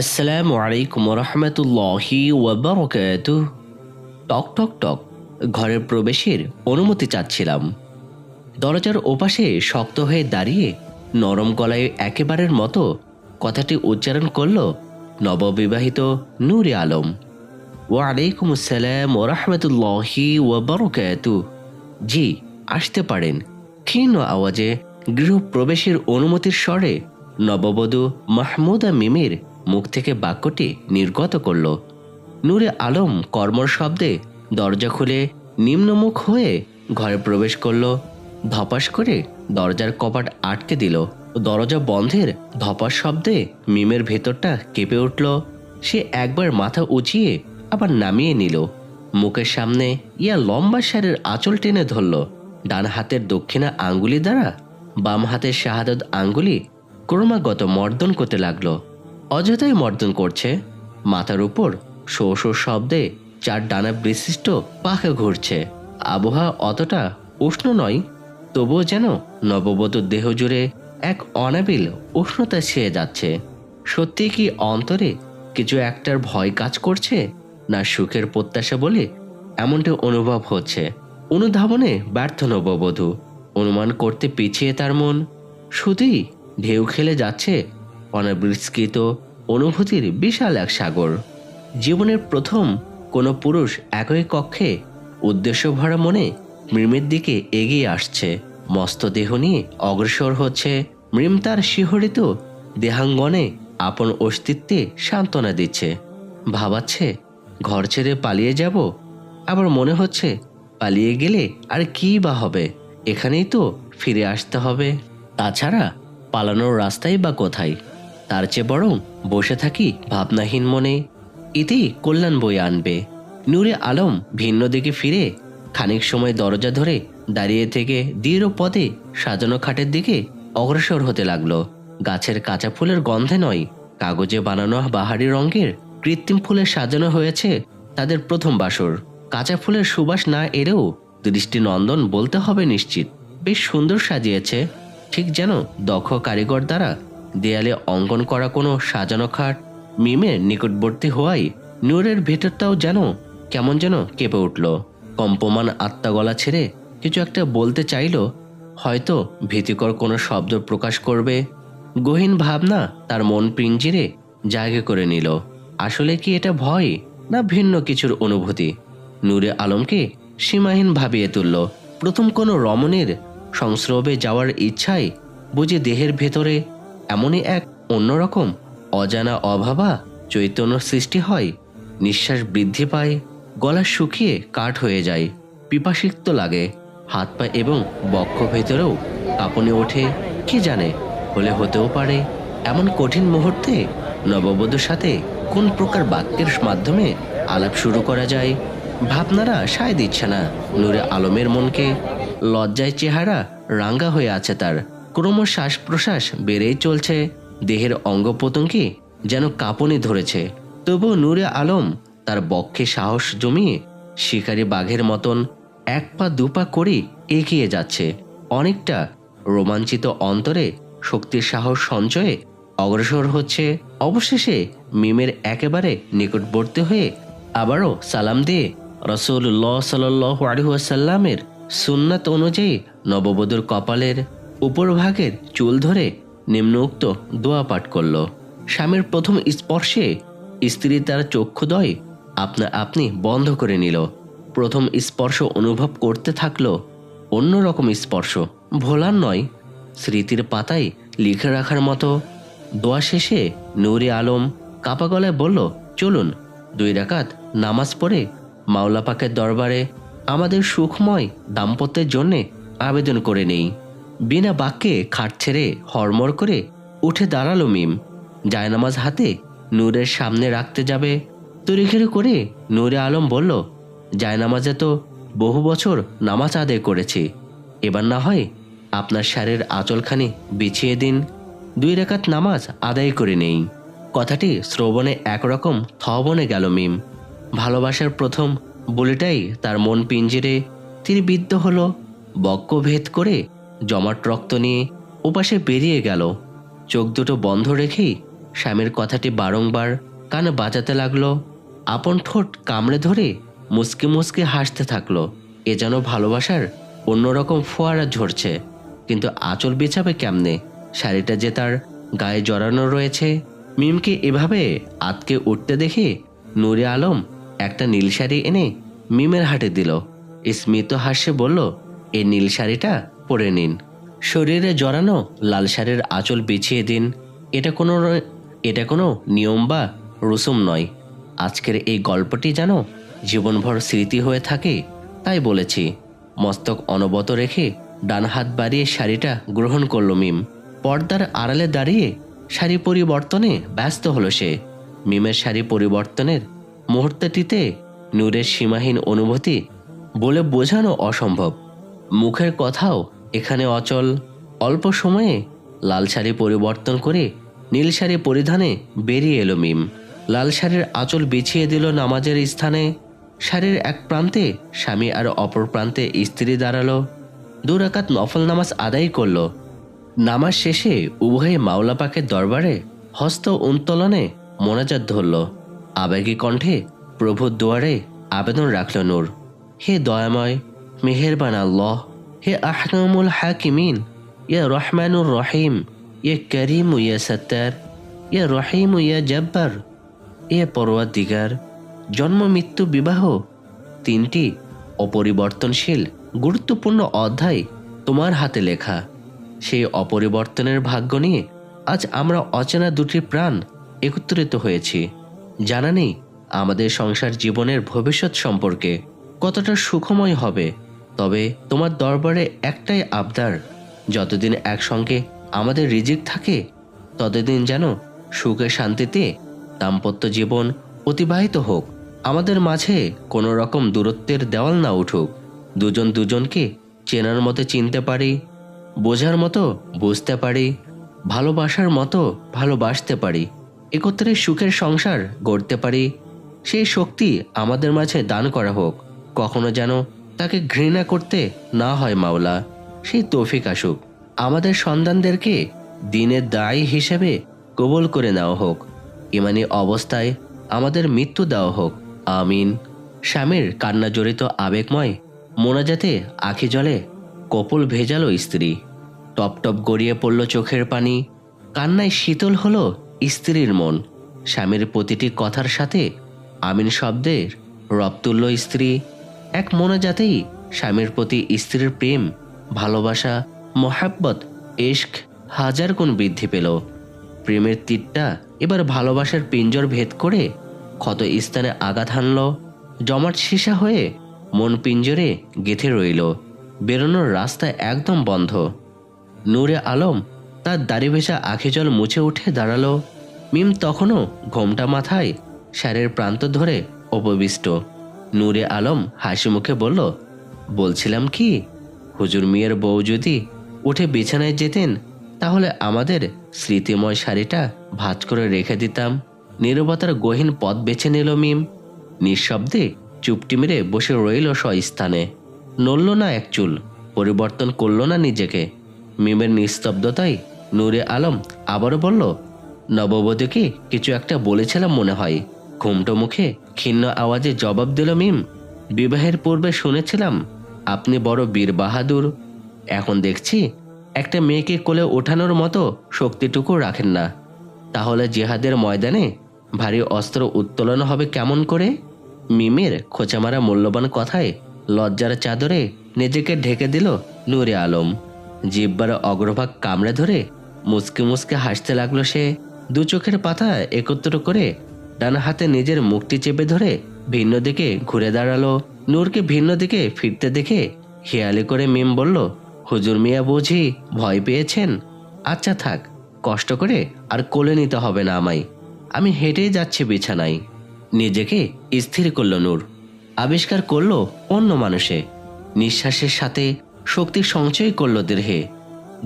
আসসালামু আলাইকুম রহমতুল্লাহি ওয়াবারকাতুহ টক টক টক ঘরের প্রবেশের অনুমতি চাচ্ছিলাম। দরজার ওপাশে শক্ত হয়ে দাঁড়িয়ে নরম গলায় একেবারের মতো কথাটি উচ্চারণ করল নববিবাহিত নূরে আলম। ওয়ালাইকুম আসসালাম ওরহমতুল্লাহি ওয়াবারকাতুহ জি, আসতে পারেন। ক্ষীণ আওয়াজে গৃহপ্রবেশের অনুমতির স্বরে নববধূ মাহমুদা মিমির মুখ থেকে বাক্যটি নির্গত করল। নূরে আলম কর্মর শব্দে দরজা খুলে নিম্নমুখ হয়ে ঘরে প্রবেশ করল। ধপাস করে দরজার কপাট আটকে দিল। দরজা বন্ধের ধপাস শব্দে মিমের ভেতরটা কেঁপে উঠল। সে একবার মাথা উঁচিয়ে আবার নামিয়ে নিল। মুখের সামনে ইয়া লম্বা শাড়ির আঁচল টেনে ধরল। ডান হাতের দক্ষিণা আঙ্গুলি দ্বারা বাম হাতের শাহাদত আঙ্গুলি ক্রমাগত মর্দন করতে লাগল। অযথাই মর্দন করছে। মাথার উপর শো শো শব্দে চার ডানা বিশিষ্ট পাখা ঘুরছে। আবহাওয়া অতটা উষ্ণ নয়, তবুও যেন নববধূর দেহ জুড়ে এক অনাবিল উষ্ণতা ছেয়ে যাচ্ছে। সত্যি কি অন্তরে কিছু একটার ভয় কাজ করছে, না সুখের প্রত্যাশা বলে এমনটি অনুভব হচ্ছে? অনুধাবনে ব্যর্থ নববধূ। অনুমান করতে পিছিয়ে তার মন। শুধুই ঢেউ খেলে যাচ্ছে অনাবিষ্কৃত অনুভূতির বিশাল এক সাগর। জীবনের প্রথম কোনো পুরুষ একই কক্ষে উদ্দেশ্য ভরা মনে মৃমের দিকে এগিয়ে আসছে। মস্ত দেহ নিয়ে অগ্রসর হচ্ছে মৃম তার শিহরিত দেহাঙ্গনে আপন অস্তিত্বে সান্ত্বনা দিচ্ছে। ভাবাচ্ছে, ঘর ছেড়ে পালিয়ে যাব, আবার মনে হচ্ছে পালিয়ে গেলে আর কি বা হবে? এখানেই তো ফিরে আসতে হবে। তাছাড়া পালানোর রাস্তাই বা কোথায়? তার চেয়ে বরং বসে থাকি ভাবনাহীন মনে। ইতি কল্যাণ বই আনবে। নূরে আলম ভিন্ন দিকে ফিরে খানিক সময় দরজা ধরে দাঁড়িয়ে থেকে দৃঢ় পদে সাজানো খাটের দিকে অগ্রসর হতে লাগল। গাছের কাঁচা ফুলের গন্ধে নয়, কাগজে বানানো বাহারি রঙের কৃত্রিম ফুলে সাজানো হয়েছে তাদের প্রথম বাসর। কাঁচা ফুলের সুবাস না এলেও দৃষ্টিনন্দন বলতে হবে নিশ্চিত। বেশ সুন্দর সাজিয়েছে, ঠিক যেন দক্ষ কারিগর দ্বারা দেয়ালে অঙ্কন করা কোনো সাজানো খাট, মিমের নিকটবর্তী হওয়ায় নূরের ভেতরটাও যেন কেমন যেন কেঁপে উঠল। কম্পমান আত্মাগলা ছেড়ে কিছু একটা বলতে চাইল, হয়তো ভীতিকর কোনো শব্দ প্রকাশ করবে। গহীন ভাবনা তার মন পিঞ্জিরে জায়গা করে নিল। আসলে কি এটা ভয় না ভিন্ন কিছুর অনুভূতি? নূরে আলমকে সীমাহীন ভাবিয়ে তুলল। প্রথম কোনো রমণীর সংস্রবে যাওয়ার ইচ্ছায় বুঝি দেহের ভেতরে এমনই এক অন্যরকম অজানা অভাবা চৈতন্য সৃষ্টি হয়। নিঃশ্বাস বৃদ্ধি পায়, গলা শুকিয়ে কাঠ হয়ে যায়, পিপাসিক্ত লাগে, হাত পা এবং বক্ষ ভেতরেও কাঁপনে ওঠে, কি জানে, হলে হতেও পারে। এমন কঠিন মুহূর্তে নববধূর সাথে কোন প্রকার বাক্যের মাধ্যমে আলাপ শুরু করা যায়? ভাবনারা সায় দিচ্ছে না, নূরে আলমের মনকে। লজ্জায় চেহারা রাঙ্গা হয়ে আছে তার। ক্রমশ শ্বাস প্রশ্বাস বেড়েই চলছে। দেহের অঙ্গ প্রত্যঙ্গে যেন কাঁপনি ধরেছে। তবু নূরে আলম তার বক্ষে সাহস জমিয়ে শিকারী বাঘের মতন এক পা দুপা করে এগিয়ে যাচ্ছে। অনেকটা রোমাঞ্চিত অন্তরে শক্তির সাহস সঞ্চয়ে অগ্রসর হচ্ছে। অবশেষে মিমের একেবারে নিকটবর্তী হয়ে আবারও সালাম দিয়ে রসুল্লাহ সাল্লাহ আলহুয়াসাল্লামের সুন্নাত অনুযায়ী নববধূর কপালের উপরভাগের চুল ধরে নিম্নোক্ত দোয়া পাঠ করল। স্বামীর প্রথম স্পর্শে স্ত্রী তার চক্ষুদয় আপনা আপনি বন্ধ করে নিল। প্রথম স্পর্শ অনুভব করতে থাকল অন্যরকম স্পর্শ। ভোলার নয়, স্মৃতির পাতায় লিখে রাখার মতো। দোয়া শেষে নূরে আলম কাপা গলায় বলল, চলুন, দুই রাকাত নামাজ পড়ে মাওলা পাকের দরবারে আমাদের সুখময় দাম্পত্যের জন্যে আবেদন করে নেই। বিনা বাক্যে খাট ছেড়ে হরমর করে উঠে দাঁড়াল মিম। জায়নামাজ হাতে নূরের সামনে রাখতে যাবে। তড়িঘড়ি করে নূরে আলম বলল, জায়নামাজে তো বহু বছর নামাজ আদায় করেছি। এবার না হয় আপনার শাড়ির আঁচলখানি বিছিয়ে দিন। দুই রেখাত নামাজ আদায় করে নেই। কথাটি শ্রবণে একরকম থবনে গেল মিম। ভালোবাসার প্রথম বলিটাই তার মন পিঞ্জিরে তিনি বিদ্ধ হলো, বক্ষ ভেদ করে জমাট রক্ত নিয়ে ওপাশে বেরিয়ে গেল। চোখ দুটো বন্ধ রেখেই স্বামীর কথাটি বারংবার কানে বাজাতে লাগল। আপন ঠোঁট কামড়ে ধরে মুসকে মুসকে হাসতে থাকল। এ যেন ভালোবাসার অন্যরকম ফোয়ারা ঝরছে। কিন্তু আঁচল বিছাবে কেমনে? শাড়িটা যে তার গায়ে জড়ানো রয়েছে। মিমকে এভাবে আতকে উঠতে দেখে নূরে আলম একটা নীল শাড়ি এনে মিমের হাটে দিল। স্মিত হাস্যে বলল এই নীল শাড়িটা পরে নিন। শরীরে জড়ানো লাল শাড়ির আঁচল বিছিয়ে দিন। এটা কোনো এটা কোনো নিয়ম বা রসুম নয়। আজকের এই গল্পটি যেন জীবনভর স্মৃতি হয়ে থাকে, তাই বলেছি। মস্তক অনবত রেখে ডান হাত বাড়িয়ে শাড়িটা গ্রহণ করল মিম। পর্দার আড়ালে দাঁড়িয়ে শাড়ি পরিবর্তনে ব্যস্ত হলো সে। মিমের শাড়ি পরিবর্তনের মুহূর্তটিতে নূরের সীমাহীন অনুভূতি বলে বোঝানো অসম্ভব। মুখের কথাও এখানে অচল। অল্প সময়ে লাল শাড়ি পরিবর্তন করে নীল শাড়ি পরিধানে বেরিয়ে এলো মিম। লাল শাড়ির আঁচল বিছিয়ে দিল নামাজের স্থানে। শাড়ির এক প্রান্তে স্বামী আর অপর প্রান্তে স্ত্রী দাঁড়াল। দু রাকাত নফল নামাজ আদায় করল। নামাজ শেষে উভয়ে মাওলা পাকের দরবারে হস্ত উত্তোলনে মোনাজাত ধরল। আবেগী কণ্ঠে প্রভুর দুয়ারে আবেদন রাখল নূর। হে দয়াময় মেহেরবান আল্লাহ, হে আহকামুল হাকিমিন, ইয়া রহমানুর রহিম ইয়ে করিম ইয়া সত্তার, ইয়া রহিম ইয়া জব্বার। এ পরোয়া দিগার জন্ম, মৃত্যু, বিবাহ, তিনটি অপরিবর্তনশীল, গুরুত্বপূর্ণ অধ্যায় তোমার হাতে লেখা। সেই অপরিবর্তনের ভাগ্য নিয়ে আজ আমরা অচেনা দুটি প্রাণ একত্রিত হয়েছি। জানা নেই আমাদের সংসার জীবনের ভবিষ্যৎ সম্পর্কে কতটা সুখময় হবে। তবে তোমার দরবারে একটাই আবদার, যতদিন একসঙ্গে আমাদের রিজিক থাকে, ততদিন যেন সুখে শান্তিতে দাম্পত্য জীবন অতিবাহিত হোক। আমাদের মাঝে কোনো রকম দূরত্বের দেওয়াল না উঠুক। দুজন দুজনকে চেনার মতো চিনতে পারি, বোঝার মতো বুঝতে পারি, ভালোবাসার মতো ভালোবাসতে পারি, একত্রে সুখের সংসার গড়তে পারি। সেই শক্তি আমাদের মাঝে দান করা হোক। কখনো যেন তাকে ঘৃণা করতে না হয় মাওলা সেই তৌফিক আসুক। আমাদের সন্তানদেরকে দিনের দায়ী হিসেবে কবুল করে নেওয়া হোক। ইমানি অবস্থায় আমাদের মৃত্যু দেওয়া হোক। আমিন। স্বামীর কান্না জড়িত আবেগময়, মোনাজাতে আখি জলে কপল ভেজালো স্ত্রী। টপ টপ গড়িয়ে পড়ল চোখের পানি। কান্নায় শীতল হলো স্ত্রীর মন। স্বামীর প্রতিটি কথার সাথে আমিন শব্দের রব তুলল স্ত্রী। এক মোনাজাতেই স্বামীর প্রতি স্ত্রীর প্রেম, ভালোবাসা, মহাব্বত, ইশক হাজার গুণ বৃদ্ধি পেল। প্রেমের তীরটা এবার ভালোবাসার পিঞ্জর ভেদ করে ক্ষত স্থানে আঘাত হানল, জমাট সীসা হয়ে মন পিঞ্জরে গেঁথে রইল। বেরোনোর রাস্তা একদম বন্ধ। নূরে আলম তার দাড়ি ভেসা আখি জল মুছে উঠে দাঁড়াল। মিম তখনও ঘোমটা মাথায় শাড়ির প্রান্ত ধরে উপবিষ্ট নূরে আলম হাসি মুখে বলল, বলছিলাম কি, হুজুর মিয়ার বউ যদি উঠে বিছানায় যেতেন, তাহলে আমাদের স্মৃতিময় শাড়িটা ভাঁজ করে রেখে দিতাম। নীরবতার গহীন পথ বেছে নিল মিম। নিঃশব্দে চুপটি মেরে বসে রইল স্বস্থানে। নড়ল না এক চুল, পরিবর্তন করল না নিজেকে। মিমের নিস্তব্ধতায় নূরে আলম আবারও বলল নববধূকে কিছু একটা বলেছিলাম মনে হয়। ঘুমটো মুখে ক্ষীণ আওয়াজে জবাব দিল মিম, বিবাহের পূর্বে শুনেছিলাম, আপনি বড় বীর বাহাদুর। এখন দেখছি, একটা মেয়েকে কোলে ওঠানোর মতো শক্তিটুকু রাখেন না। তাহলে জেহাদের ময়দানে ভারী অস্ত্র উত্তোলন হবে কেমন করে? মিমের খোঁচামারা মূল্যবান কথায় লজ্জার চাদরে নিজেকে ঢেকে দিল নূরে আলম। জিব্বার অগ্রভাগ কামড়ে ধরে মুসকে মুসকে হাসতে লাগল সে। দু চোখের পাতা একত্র করে ডান হাতে নিজের মুখটি চেপে ধরে ভিন্ন দিকে ঘুরে দাঁড়াল। নূরকে ভিন্ন দিকে ফিরতে দেখে হেয়ালি করে মিম বলল, হুজুর মিয়া বুঝি ভয় পেয়েছেন? আচ্ছা থাক, কষ্ট করে আর কোলে নিতে হবে না আমায়। আমি হেঁটেই যাচ্ছি বিছানায়। নিজেকে স্থির করল নূর। আবিষ্কার করল অন্য মানুষে। নিঃশ্বাসের সাথে শক্তি সঞ্চয় করল দেহে।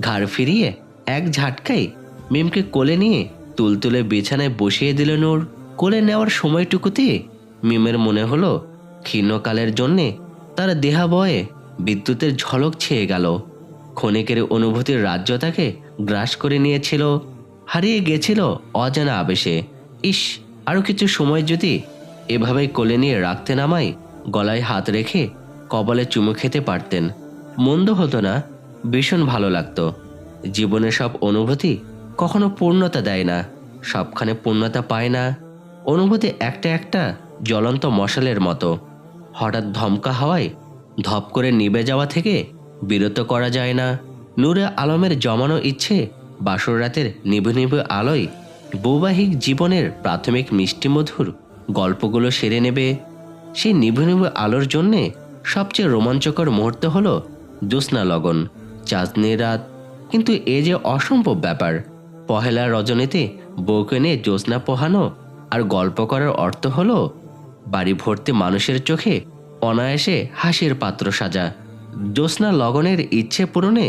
ঘাড় ফিরিয়ে এক ঝাটকায় মিমকে কোলে নিয়ে তুলতুলে বিছানায় বসিয়ে দিল নূর। কোলে নেওয়ার সময়টুকুতে মিমের মনে হলো, ক্ষীণকালের জন্যে তার দেহাবয়ে বিদ্যুতের ঝলক ছেয়ে গেল। ক্ষণিকের অনুভূতির রাজ্য তাকে গ্রাস করে নিয়েছিল, হারিয়ে গেছিল অজানা আবেশে। ইস আরও কিছু সময় যদি এভাবে কোলে নিয়ে রাখতে নামাই গলায় হাত রেখে কবলে চুমু খেতে পারতেন। মন্দ হতো না, ভীষণ ভালো লাগতো। জীবনের সব অনুভূতি কখনো পূর্ণতা দেয় না, সবখানে পূর্ণতা পায় না। অনুভূতি একটা একটা জ্বলন্ত মশালের মতো। হঠাৎ ধমকা হওয়ায় ধপ করে নিবে যাওয়া থেকে বিরত করা যায় না। নূরে আলমের জমানো ইচ্ছে বাসর রাতের নিভু নিভু আলোয় বৈবাহিক জীবনের প্রাথমিক মিষ্টিমধুর গল্পগুলো সেরে নেবে। সেই নিভু নিভু আলোর জন্যে সবচেয়ে রোমাঞ্চকর মুহূর্ত হলো জ্যোৎস্না লগন চাঁদনি রাত। কিন্তু এ যে অসম্ভব ব্যাপার, পহেলা রজনীতে বউকে নিয়ে জ্যোৎস্না পোহানো আর গল্প করার অর্থ হলো, বাড়ি ভর্তি মানুষের চোখে অনায়াসে হাসির পাত্র সাজা। জ্যোৎস্না লগনের ইচ্ছে পূরণে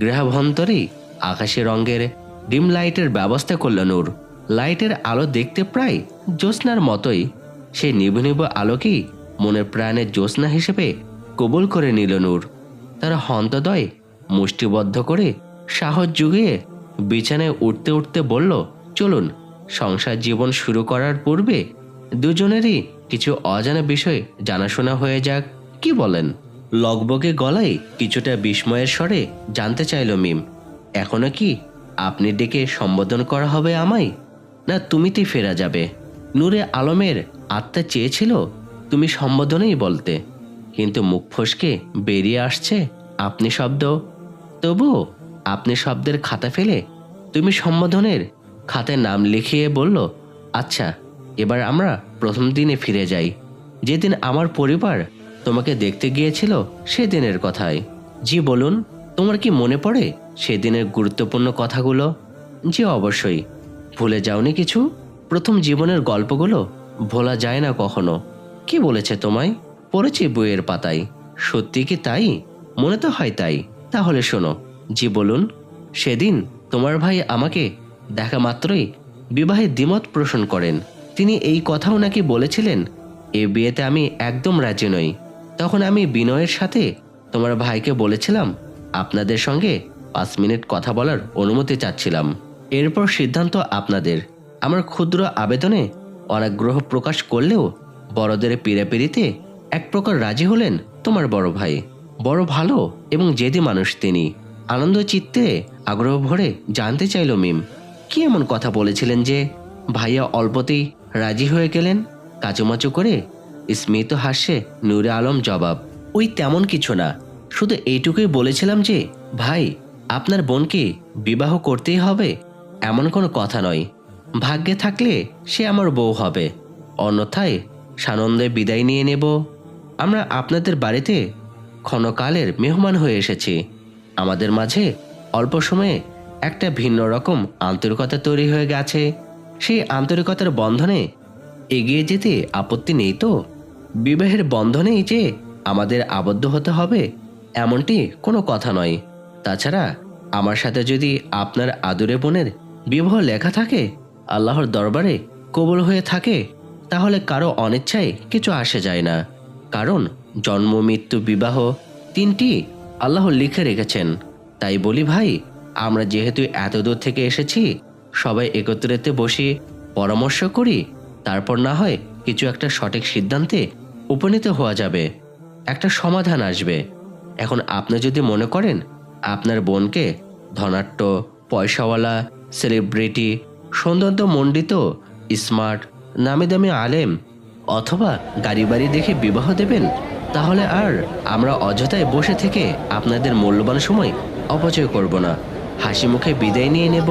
গৃহভন্তরেই আকাশি রঙের ডিম লাইটের ব্যবস্থা করল নূর। লাইটের আলো দেখতে প্রায় জ্যোৎস্নার মতোই। সেই নিভু নিভু আলোকেই মনের প্রাণের জ্যোৎস্না হিসেবে কবুল করে নিল নূর। তার হন্তদয় মুষ্টিবদ্ধ করে সাহস জুগিয়ে বিছানায় উঠতে উঠতে বলল, চলুন সংসার জীবন শুরু করার পূর্বে দুজনেরই কিছু অজানা বিষয় জানাশোনা হয়ে যাক। কি বলেন? লগবগে গলায় কিছুটা বিস্ময়ের স্বরে জানতে চাইল মিম, এখনও কি আপনি ডেকে সম্বোধন করা হবে আমায়? না তুমিতেই ফেরা যাবে? নূরে আলমের আত্মা চেয়েছিল, তুমি সম্বোধনেই বলতে, কিন্তু মুখ ফসকে বেরিয়ে আসছে আপনি শব্দ। তবু আপনি শব্দের খাতা ফেলে তুমি সম্বোধনের খাতায় নাম লিখিয়ে বলল আচ্ছা এবার আমরা প্রথম দিনে ফিরে যাই। যেদিন আমার পরিবার তোমাকে দেখতে গিয়েছিল, সেদিনের কথায় জি, বলুন, তোমার কি মনে পড়ে সেদিনের গুরুত্বপূর্ণ কথাগুলো? জি, অবশ্যই। ভুলে যাওনি কিছু? প্রথম জীবনের গল্পগুলো ভোলা যায় না কখনো। কি বলেছে তোমায়? পড়েছি বইয়ের পাতায়। সত্যি কি তাই? মনে তো হয় তাই। তাহলে শোনো। জি, বলুন, সেদিন তোমার ভাই আমাকে দেখা মাত্রই বিবাহে দ্বিমত পোষণ করেন। তিনি এই কথাও নাকি বলেছিলেন, এ বিয়েতে আমি একদম রাজি নই। তখন আমি বিনয়ের সাথে তোমার ভাইকে বলেছিলাম, আপনাদের সঙ্গে পাঁচ মিনিট কথা বলার অনুমতি চাচ্ছিলাম। এরপর সিদ্ধান্ত আপনাদের। আমার ক্ষুদ্র আবেদনে অনাগ্রহ প্রকাশ করলেও বড়দের পিড়াপিড়িতে এক প্রকার রাজি হলেন তোমার বড় ভাই। বড় ভালো এবং জেদি মানুষ তিনি। আনন্দ চিত্তে আগ্রহ ভরে জানতে চাইল মিম। কি এমন কথা বলেছিলেন যে ভাইয়া অল্পতেই রাজি হয়ে গেলেন? কাচুমাচু করে স্মিত হাসে নূরে আলম জবাব, ওই তেমন কিছু না। শুধু এইটুকুই বলেছিলাম যে, ভাই, আপনার বোনকে বিবাহ করতেই হবে, এমন কোনো কথা নয়। ভাগ্যে থাকলে সে আমার বউ হবে। অন্যথায় সানন্দে বিদায় নিয়ে নেব। আমরা আপনাদের বাড়িতে ক্ষণকালের মেহমান হয়ে এসেছি। আমাদের মাঝে অল্প সময়ে একটা ভিন্ন রকম আন্তরিকতা তৈরি হয়ে গেছে। সেই আন্তরিকতার বন্ধনে এগিয়ে যেতে আপত্তি নেই তো? বিবাহের বন্ধনেই যে আমাদের আবদ্ধ হতে হবে, এমনটি কোনো কথা নয়। তাছাড়া আমার সাথে যদি আপনার আদুরে বোনের বিবাহ লেখা থাকে, আল্লাহর দরবারে কবল হয়ে থাকে, তাহলে কারও অনিচ্ছায় কিছু আসে যায় না। কারণ জন্ম, মৃত্যু, বিবাহ তিনটি আল্লাহ লিখে রেখেছেন। তাই বলি ভাই আমরা যেহেতু এত দূর থেকে এসেছি, সবাই একত্রিত বসে পরামর্শ করি, তারপর না হয় কিছু একটা সঠিক সিদ্ধান্তে উপনীত হওয়া যাবে। একটা সমাধান আসবে। এখন আপনি যদি মনে করেন, আপনার বোনকে ধনাট্য পয়সাওয়ালা, সেলিব্রিটি সৌন্দর্যমণ্ডিত স্মার্ট, নামি দামি আলেম অথবা গাড়ি বাড়ি দেখে বিবাহ দেবেন, তাহলে আর আমরা অযথায় বসে থেকে আপনাদের মূল্যবান সময় অপচয় করব না। হাসি মুখে বিদায় নিয়ে নেব।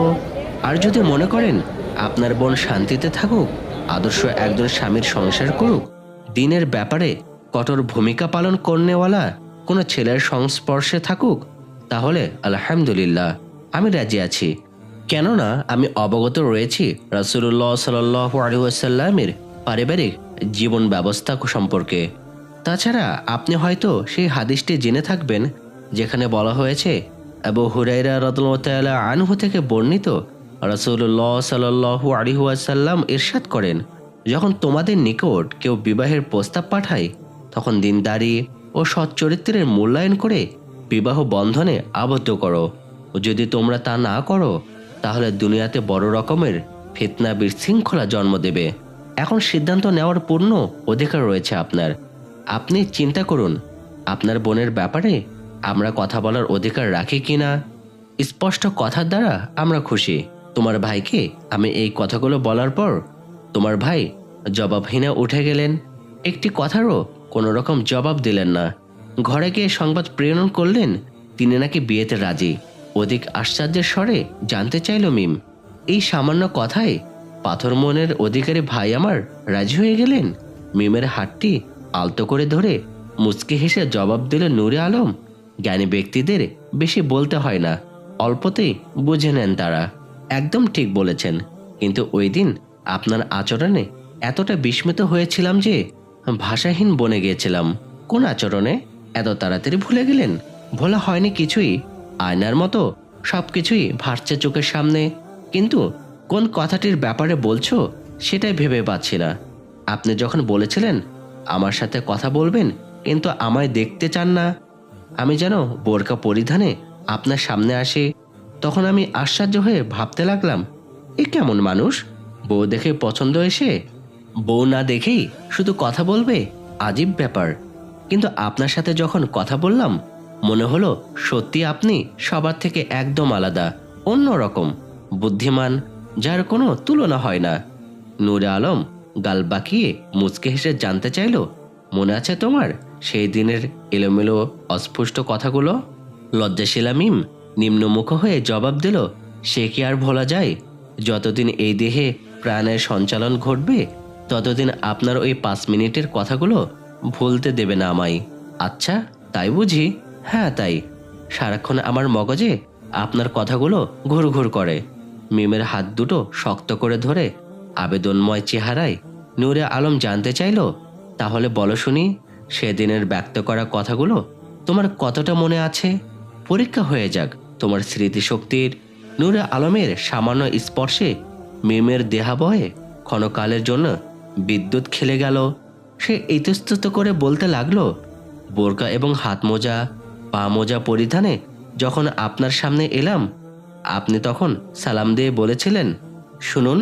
আর যদি মনে করেন আপনার বোন শান্তিতে থাকুক, আদর্শ একজন স্বামীর সংসার করুক, দিনের ব্যাপারে কঠোর ভূমিকা পালন করনেওয়ালা কোনো ছেলের সংস্পর্শে থাকুক, তাহলে আলহামদুলিল্লাহ, আমি রাজি আছি। কেননা আমি অবগত রয়েছি রাসুল্লাহ সাল আলুসাল্লামের পারিবারিক জীবন ব্যবস্থা সম্পর্কে। তাছাড়া আপনি হয়তো সেই হাদিসটি জেনে থাকবেন, যেখানে বলা হয়েছে আবু হুরাইরা রতনতালা আনহু থেকে বর্ণিত রাসুল্লাহ সাল্লাহু আলিহাসাল্লাম ইরশাদ করেন, যখন তোমাদের নিকট কেউ বিবাহের প্রস্তাব পাঠায়, তখন দিনদারি ও সচ্চরিত্রের মূল্যায়ন করে বিবাহ বন্ধনে আবদ্ধ করো। ও যদি তোমরা তা না করো, তাহলে দুনিয়াতে বড় রকমের ফিতনা বিশৃঙ্খলা জন্ম দেবে। এখন সিদ্ধান্ত নেওয়ার পূর্ণ অধিকার রয়েছে আপনার। আপনি চিন্তা করুন, আপনার বোনের ব্যাপারে আমরা কথা বলার অধিকার রাখি কি না স্পষ্ট কথার দ্বারা আমরা খুশি। তোমার ভাইকে আমি এই কথাগুলো বলার পর তোমার ভাই জবাবহীনে উঠে গেলেন। একটি কথারও কোনো রকম জবাব দিলেন না। ঘরে গিয়ে সংবাদ প্রেরণ করলেন, তিনি নাকি বিয়েতে রাজি। অধিক আশ্চর্যের স্বরে জানতে চাইল মিম, এই সামান্য কথায় পাথর মনের অধিকারী ভাই আমার রাজি হয়ে গেলেন? মিমের হাতটি আলতো করে ধরে মুচকি হেসে জবাব দিল নূরে আলম জ্ঞানী ব্যক্তিদের বেশি বলতে হয় না। অল্পতেই বুঝে নেন তারা। একদম ঠিক বলেছেন। কিন্তু ওই দিন আপনার আচরণে এতটা বিস্মিত হয়েছিলাম যে ভাষাহীন বনে গিয়েছিলাম। কোন আচরণে এত তাড়াতাড়ি ভুলে গেলেন? ভোলা হয়নি কিছুই। আয়নার মতো সবকিছুই ভাসছে চোখের সামনে। কিন্তু কোন কথাটির ব্যাপারে বলছো সেটাই ভেবে পাচ্ছি না। আপনি যখন বলেছিলেন, আমার সাথে কথা বলবেন, কিন্তু আমায় দেখতে চান না আমি যেন বোরকা পরিধানে আপনার সামনে আসে, তখন আমি আশ্চর্য হয়ে ভাবতে লাগলাম, এ কেমন মানুষ? বউ দেখে পছন্দ এসে? বউ না দেখেই শুধু কথা বলবে? আজীব ব্যাপার। কিন্তু আপনার সাথে যখন কথা বললাম, মনে হলো সত্যি আপনি সবার থেকে একদম আলাদা, অন্য রকম। বুদ্ধিমান, যার কোনো তুলনা হয় না। নূরে আলম গাল বাঁকিয়ে মুচকে হেসে জানতে চাইল, মনে আছে তোমার? সেই দিনের এলোমেলো অস্পষ্ট কথাগুলো লজ্জাশীলা মিম নিম্নমুখ হয়ে জবাব দিল, সে কি আর ভোলা যায়? যতদিন এই দেহে প্রাণের সঞ্চালন ঘটবে, ততদিন আপনার ওই পাঁচ মিনিটের কথাগুলো ভুলতে দেবে না আমায়। আচ্ছা তাই বুঝি? হ্যাঁ তাই। সারাক্ষণ আমার মগজে আপনার কথাগুলো ঘুর ঘুর করে। মিমের হাত দুটো শক্ত করে ধরে আবেদনময় চেহারায় নূরে আলম জানতে চাইল, তাহলে বলো শুনি সেদিনের ব্যক্ত করা কথাগুলো তোমার কতটা মনে আছে? পরীক্ষা হয়ে যাক। তোমার স্মৃতিশক্তির নূরে আলমের সামান্য স্পর্শে মিমের দেহাবহে ক্ষণকালের জন্য বিদ্যুৎ খেলে গেল। সে ইতস্তত করে বলতে লাগল, বোরকা এবং হাত মোজা পা মোজা পরিধানে যখন আপনার সামনে এলাম, আপনি তখন সালাম দিয়ে বলেছিলেন, শুনুন,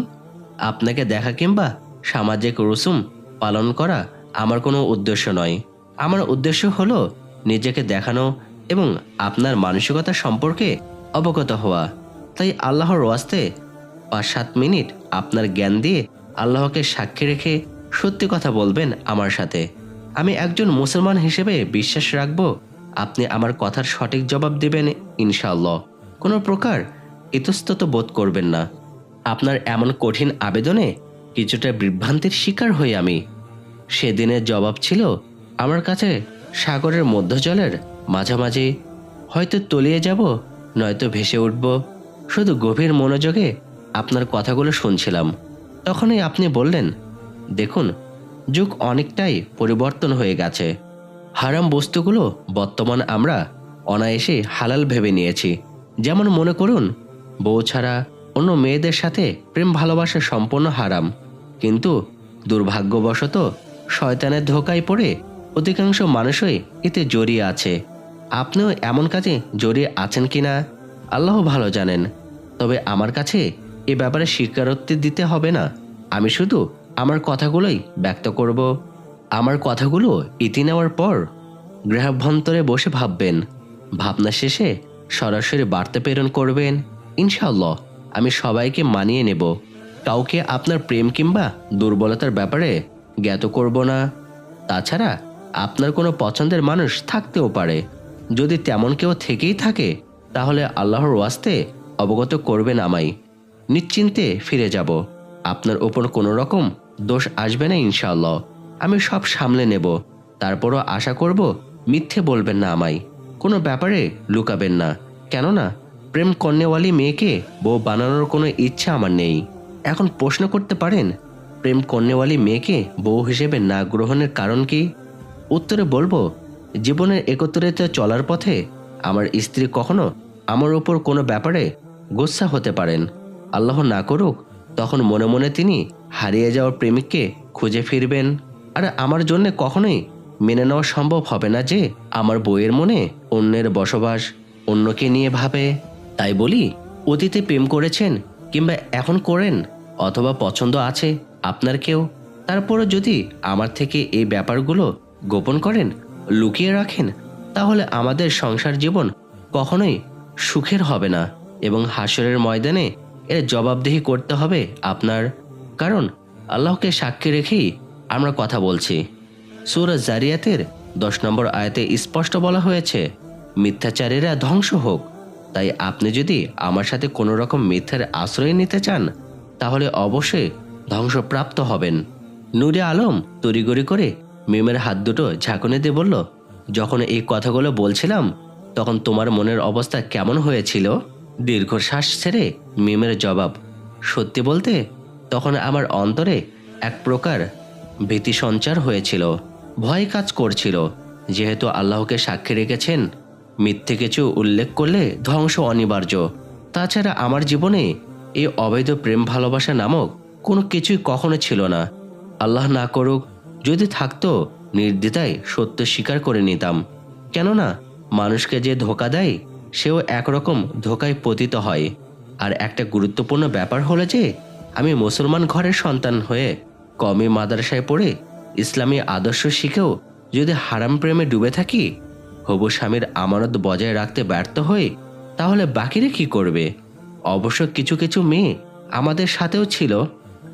আপনাকে দেখা কিংবা সামাজিক রসুম পালন করা আমার কোনো উদ্দেশ্য নয়। আমার উদ্দেশ্য হলো নিজেকে দেখানো এবং আপনার মানসিকতা সম্পর্কে অবগত হওয়া। তাই আল্লাহর ওয়াস্তে পাঁচ সাত মিনিট আপনার জ্ঞান দিয়ে আল্লাহকে সাক্ষী রেখে সত্যি কথা বলবেন আমার সাথে। আমি একজন মুসলমান হিসেবে বিশ্বাস রাখব, আপনি আমার কথার সঠিক জবাব দেবেন ইনশাআল্লাহ। কোনো প্রকার ইতস্তত বোধ করবেন না। আপনার এমন কঠিন আবেদনে কিছুটা বিভ্রান্তির শিকার হই আমি। সেদিনের জবাব ছিল আমার কাছে সাগরের মধ্যজলের মাঝামাঝি। হয়তো তলিয়ে যাব, নয়তো ভেসে উঠব। শুধু গভীর মনোযোগে আপনার কথাগুলো শুনছিলাম। তখনই আপনি বললেন, দেখুন, যুগ অনেকটাই পরিবর্তন হয়ে গেছে। হারাম বস্তুগুলো বর্তমান আমরা অনায়াসে হালাল ভেবে নিয়েছি। যেমন মনে করুন, বউ ছাড়া অন্য মেয়েদের সাথে প্রেম ভালোবাসা সম্পূর্ণ হারাম। কিন্তু দুর্ভাগ্যবশত শয়তানের ধোকায় পড়ে অধিকাংশ মানুষই এতে জড়িয়ে আছে। আপনিও এমন কাজে জড়িয়ে আছেন কিনা? আল্লাহ ভালো জানেন। তবে আমার কাছে এ ব্যাপারে স্বীকারোক্তি দিতে হবে না। আমি শুধু আমার কথাগুলোই ব্যক্ত করব। আমার কথাগুলো ইতি নেওয়ার পর গৃহাভ্যন্তরে বসে ভাববেন। ভাবনা শেষে সরাসরি বার্তা প্রেরণ করবেন ইনশাল্লাহ আমি সবাইকে মানিয়ে নেব। কাউকে আপনার প্রেম কিংবা দুর্বলতার ব্যাপারে জ্ঞাত করব না। তাছাড়া আপনার কোনো পছন্দের মানুষ থাকতেও পারে। যদি তেমন কেউ থেকেই থাকে, তাহলে আল্লাহর ওয়াস্তে অবগত করবেন আমায়। নিশ্চিন্তে ফিরে যাব। আপনার ওপর কোনো রকম দোষ আসবে না, ইনশাআল্লাহ। আমি সব সামলে নেব। তারপরও আশা করব মিথ্যে বলবেন না আমায়। কোনো ব্যাপারে লুকাবেন না। কেননা, প্রেম কন্যাওয়ালি মেয়েকে বউ বানানোর কোনো ইচ্ছা আমার নেই। এখন প্রশ্ন করতে পারেন প্রেম কন্যাওয়ালি মেয়েকে বউ হিসেবে না গ্রহণের কারণ কি? উত্তরে বলব, জীবনের একত্রিত চলার পথে আমার স্ত্রী কখনো আমার ওপর কোনো ব্যাপারে গোসা হতে পারেন। আল্লাহ না করুক, তখন মনে মনে তিনি হারিয়ে যাওয়া প্রেমিককে খুঁজে ফিরবেন। আর আমার জন্য কখনোই মেনে নেওয়া সম্ভব হবে না যে আমার বইয়ের মনে অন্যের বসবাস অন্যকে নিয়ে ভাবে। তাই বলি, অতীতে প্রেম করেছেন কিংবা এখন করেন অথবা পছন্দ আছে আপনার কেউ? তারপরও যদি আমার থেকে এই ব্যাপারগুলো গোপন করেন, লুকিয়ে রাখেন, তাহলে আমাদের সংসার জীবন কখনোই সুখের হবে না এবং হাসরের ময়দানে এর জবাবদিহি করতে হবে আপনার। কারণ আল্লাহকে সাক্ষী রেখেই আমরা কথা বলছি। সুরজ জারিয়াতের দশ নম্বর আয়াতে স্পষ্ট বলা হয়েছে, মিথ্যাচারীরা ধ্বংস হোক। তাই আপনি যদি আমার সাথে কোনো রকম মিথ্যার আশ্রয় নিতে চান, তাহলে অবশ্যই ধ্বংসপ্রাপ্ত হবেন নুরে আলম তড়িগড়ি করে মিমের হাত দুটো ঝাঁকুনি দিয়ে বলল, যখন এই কথাগুলো বলছিলাম, তখন তোমার মনের অবস্থা কেমন হয়েছিল? দীর্ঘশ্বাস ছেড়ে মিমের জবাব, সত্যি বলতে, তখন আমার অন্তরে এক প্রকার ভীতি সঞ্চার হয়েছিল। ভয় কাজ করছিল। যেহেতু আল্লাহকে সাক্ষী রেখেছেন, মিথ্যে কিছু উল্লেখ করলে ধ্বংস অনিবার্য। তাছাড়া আমার জীবনে এই অবৈধ প্রেম ভালোবাসা নামক কোনো কিছুই কখনো ছিল না। আল্লাহ না করুক, যদি থাকতো, নির্দ্বিধায় সত্য স্বীকার করে নিতাম। কেননা, মানুষকে যে ধোকা দেয়, সেও একরকম ধোকায় পতিত হয়। আর একটা গুরুত্বপূর্ণ ব্যাপার হলো যে, আমি মুসলমান ঘরের সন্তান হয়ে কমই মাদ্রাসায় পড়ে ইসলামী আদর্শ শিখেও যদি হারাম প্রেমে ডুবে থাকি, হবু স্বামীর আমানত বজায় রাখতে ব্যর্থ হয়ে তাহলে বাকিরা কি করবে? অবশ্য কিছু কিছু মেয়ে আমাদের সাথেও ছিল।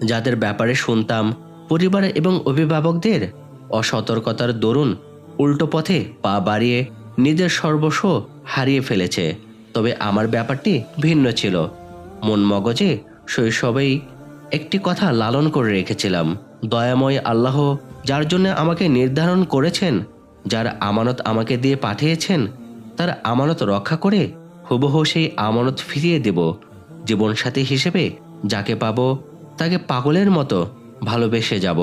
যাদের ব্যাপারে শুনতাম, পরিবার এবং অভিভাবকদের অসতর্কতার দরুন উল্টো পথে পা বাড়িয়ে নিজের সর্বস্ব হারিয়ে ফেলেছে। তবে আমার ব্যাপারটি ভিন্ন ছিল। মন মগজে শৈশবেই একটি কথা লালন করে রেখেছিলাম। দয়াময় আল্লাহ, যার জন্য আমাকে নির্ধারণ করেছেন, যার আমানত আমাকে দিয়ে পাঠিয়েছেন, তার আমানত রক্ষা করে হুবহু সেই আমানত ফিরিয়ে দেব। জীবনসাথী হিসেবে যাকে পাবো তাকে পাগলের মতো ভালোবেসে যাব।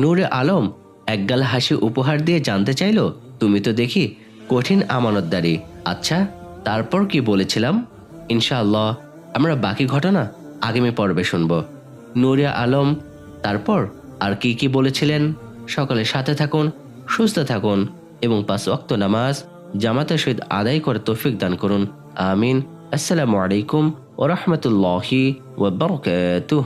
নূরে আলম একগাল হাসি উপহার দিয়ে জানতে চাইলো, তুমি তো দেখি কঠিন আমানতদারি। আচ্ছা তারপর কি বলেছিলাম? ইনশাআল্লাহ, আমরা বাকি ঘটনা আগামী পর্বে শুনব। নূরে আলম, তারপর আর কি কি বলেছিলেন? সকালে সাথে থাকুন, সুস্থ থাকুন এবং পাঁচ অক্ত নামাজ জামাতের সহিত আদায় করে তৌফিক দান করুন। আমিন। আসসালামু আলাইকুম ওরহমতুল্লাহি ওবরকাতুহ